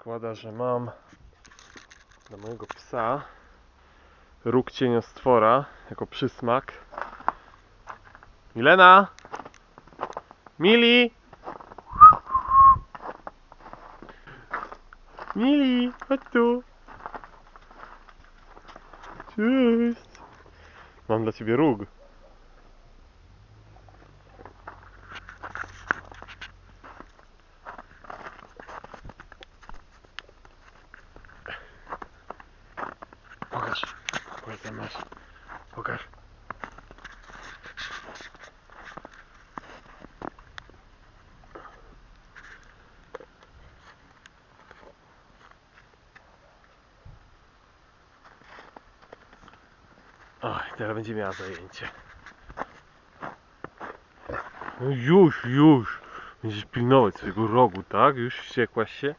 składa, że mam dla mojego psa róg cieniostwora jako przysmak. Milena! Mili! Mili, chodź tu! Cześć! Mam dla ciebie róg. Oj, teraz będzie miała zajęcie. No już, już. Będziesz pilnować swojego rogu, tak? Już wściekłaś się?